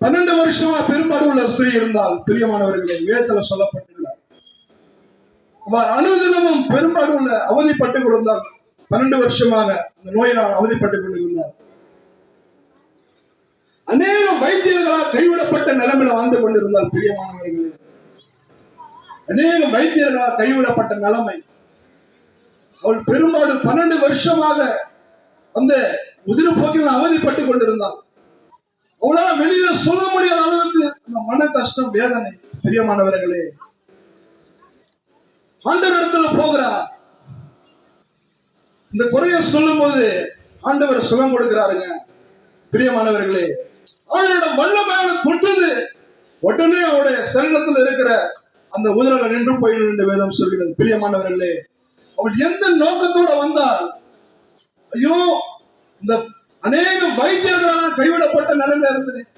பன்னெண்டு வருஷமா பெரும்பாலும் ஸ்திரீ இருந்தால் பிரியமானவர்களை வேதத்துல சொல்லப்பட்டுள்ளார் அவர் அனுதினமும் பெரும்பாலும் உள்ள அவதிப்பட்டு கொண்டிருந்தார் பன்னெண்டு வருஷமாக அந்த நோயினால் அவதிப்பட்டுக் கொண்டிருந்தார். அநேக வைத்தியர்களால் கைவிடப்பட்ட நிலைமையில வாழ்ந்து கொண்டிருந்தார் பிரியமானவர்களே. அநேக வைத்தியர்களால் கைவிடப்பட்ட நிலைமை. அவள் பெரும்பாலும் பன்னெண்டு வருஷமாக அந்த உதிர போக்கில் அவதிப்பட்டுக் கொண்டிருந்தாள் வெளியில சொல்ல முடியாத அளவுக்கு அந்த மன கஷ்டம் வேதனை. பிரியமானவர்களே ஆண்டவர் இடத்துல போகிறா இந்த குறைய சொல்லும் போது ஆண்டவர் சுகம் கொடுக்கிறாருங்க. பிரியமானவர்களே அவனோட வல்லமையான தொட்டது உடனே அவருடைய சரீரத்தில் இருக்கிற அந்த உதிரங்கள் நின்று போயிடும் என்று வேதம் சொல்கிறது. பிரியமானவர்களே அவள் எந்த நோக்கத்தோட வந்தால் ஐயோ இந்த அநேக வைத்தியர்களால் கைவிட தானே பேசுறேன்